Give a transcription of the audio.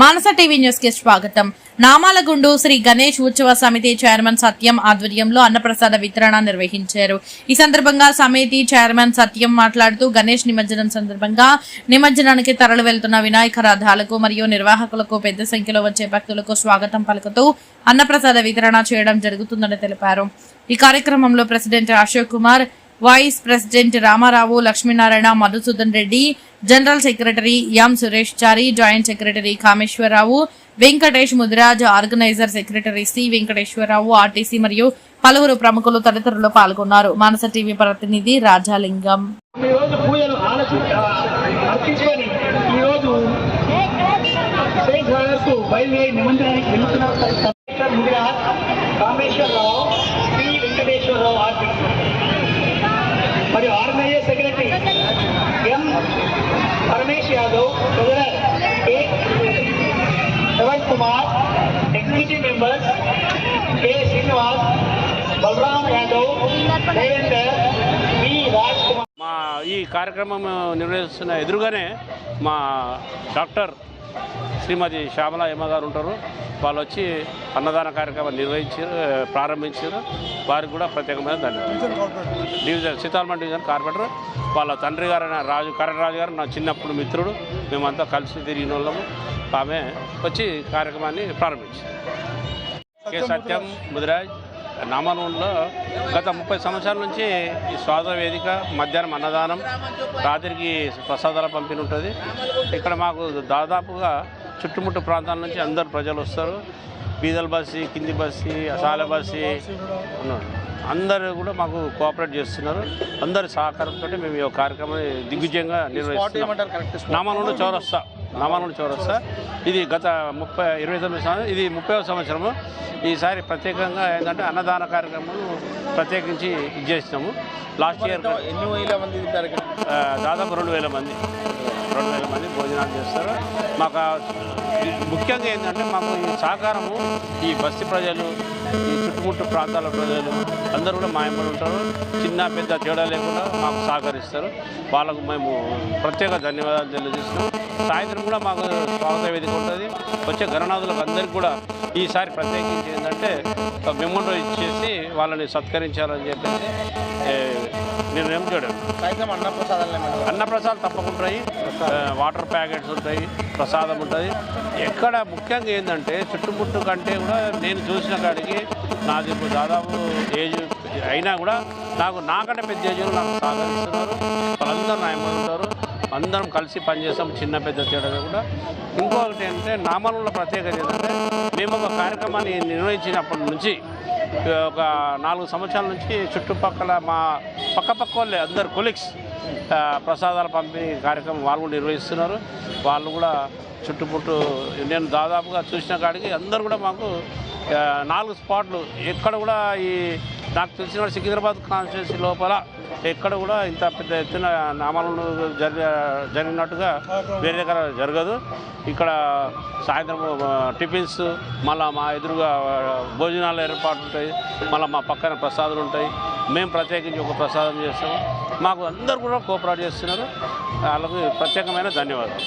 మానస TV న్యూస్కి స్వాగతం. నామాలగుండు శ్రీ గణేష్ ఉత్సవ సమితి చైర్మన్ సత్యం ఆధ్వర్యంలో అన్నప్రసాద వితరణ నిర్వహించారు. ఈ సందర్భంగా సమితి చైర్మన్ సత్యం మాట్లాడుతూ గణేష్ నిమజ్జనం సందర్భంగా నిమజ్జనానికి తరలి వెళ్తున్న వినాయక రథాలకు మరియు నిర్వాహకులకు పెద్ద సంఖ్యలో వచ్చే భక్తులకు స్వాగతం పలుకుతూ అన్నప్రసాద వితరణ చేయడం జరుగుతుందని తెలిపారు. ఈ కార్యక్రమంలో president Ashok Kumar vice president Ramarao Lakshminarayana Madhusudan Reddy general secretary M Suresh Chari joint secretary Kameswararao Venkatesh Mudiraj organiser secretary C Venkateswararao RTC మరియు పలువురు ప్రముఖులు తదితరులు పాల్గొన్నారు. మానస టీవీ ప్రతినిధి రాజాలింగం. బయలుదేరి నిమంత్రానికి వెళ్తున్నారు. కామేశ్వరరావు శ్రీ వెంకటేశ్వరరావు ఆర్పి మరియు organiser secretary M Paramesh Yadav treasurer K Shravan Kumar executive members K. Srinivas Balaram Yadav Devender Raj Kumar మా ఈ కార్యక్రమం నిర్వహిస్తున్న ఎదురుగానే మా డాక్టర్ శ్రీమతి శ్యామల యమ్మ గారు ఉంటారు. వాళ్ళు వచ్చి అన్నదాన కార్యక్రమం నిర్వహించారు ప్రారంభించారు. వారికి కూడా ప్రత్యేకమైన ధన్యవాదాలు. డివిజన్ సీతారామన్ డివిజన్ కార్పొరేటర్ వాళ్ళ తండ్రి గారు అయిన రాజు కరణరాజు గారు నా చిన్నప్పుడు మిత్రుడు. మేమంతా కలిసి తిరిగిన వాళ్ళము. ఆమె వచ్చి కార్యక్రమాన్ని ప్రారంభించారు కె సత్యం ముదిరాజ్ నామనూరులో గత ముప్పై సంవత్సరాల నుంచి ఈ స్వాద వేదిక మధ్యాహ్నం అన్నదానం రాత్రికి ప్రసాదాల పంపిణీ ఉంటుంది ఇక్కడ మాకు దాదాపుగా చుట్టుముట్టు ప్రాంతాల నుంచి అందరు ప్రజలు వస్తారు. బీదల బస్సి కింది బస్సి అసాల బస్సి. అందరూ కూడా మాకు కోఆపరేట్ చేస్తున్నారు. అందరి సహకారంతో మేము ఈ కార్యక్రమాన్ని దిగ్విజయంగా నిర్వహిస్తున్నాం. నామానుండి చౌరస్తా. నామానుండి చౌరస్తా ఇది గత ముప్పై ఇరవై తొమ్మిది సంవత్సరం ఇది ముప్పై సంవత్సరము. ఈసారి ప్రత్యేకంగా ఏంటంటే అన్నదాన కార్యక్రమం ప్రత్యేకించి ఇది చేసినాము. లాస్ట్ ఇయర్ ఎన్ని వేల మంది దాదాపు రెండు వేల మంది. రెండు వేల మంది భోజనాలు చేస్తారు. మాకు ముఖ్యంగా ఏంటంటే మాకు ఈ సహకారము ఈ బస్తీ ప్రజలు ఈ చుట్టుముట్టు ప్రాంతాల ప్రజలు అందరూ కూడా మాయపడి ఉంటారు. చిన్న పెద్ద తేడా లేకుండా మాకు సహకరిస్తారు. వాళ్ళకు మేము ప్రత్యేక ధన్యవాదాలు తెలియజేస్తున్నాం. సాయంత్రం కూడా మాకు స్వాగత వేదిక ఉంటుంది. వచ్చే గణనాథులకు అందరికీ కూడా ఈసారి ప్రత్యేకించి ఏంటంటే మెమోటో ఇచ్చే వాళ్ళని సత్కరించాలని చెప్పేసి ఏ, నిర్ణయం చేయడం. అన్నప్రసాదం తప్పకుండా వాటర్ ప్యాకెట్స్ ఉంటాయి ప్రసాదం ఉంటుంది ఎక్కడ ముఖ్యంగా ఏంటంటే చుట్టుముట్టు కంటే కూడా నేను చూసిన కాడికి నాది దాదాపు ఏజ్ అయినా కూడా నాకు నాకంటే పెద్ద ఏజ్లో నాకు సహకరిస్తున్నారు. వాళ్ళందరూ నా ఎమ్మడి ఉంటారు. అందరం కలిసి పనిచేస్తాం చిన్న పెద్ద తేడా కూడా. ఇంకొకటి ఏంటంటే నామలంలో ప్రత్యేకత ఏంటంటే మేము ఒక కార్యక్రమాన్ని నిర్వహించినప్పటి నుంచి ఒక నాలుగు సంవత్సరాల నుంచి చుట్టుపక్కల మా పక్క పక్క వాళ్ళే అందరు కొలీగ్స్ ప్రసాదాల పంపిణీ కార్యక్రమం వాళ్ళు కూడా నిర్వహిస్తున్నారు. వాళ్ళు కూడా చుట్టుపుట్టు నేను దాదాపుగా చూసిన కాడికి అందరు కూడా మాకు నాలుగు స్పాట్లు ఎక్కడ కూడా ఈ నాకు తెలిసిన సికింద్రాబాద్ కాన్స్టిట్యున్సీ లోపల ఎక్కడ కూడా ఇంత పెద్ద ఎత్తున నామాలను జరిగినట్టుగా వేరే దగ్గర జరగదు. ఇక్కడ సాయంత్రం టిఫిన్స్ మళ్ళీ మా ఎదురుగా భోజనాలు భోజనాల ఏర్పాట్లు ఉంటాయి. మళ్ళీ మా పక్కన ప్రసాదాలు ఉంటాయి. మేము ప్రత్యేకించి ఒక ప్రసాదం చేస్తాము మాకు అందరు కూడా కోఆపరేట్ చేస్తున్నారు. వాళ్ళకు ప్రత్యేకమైన ధన్యవాదాలు.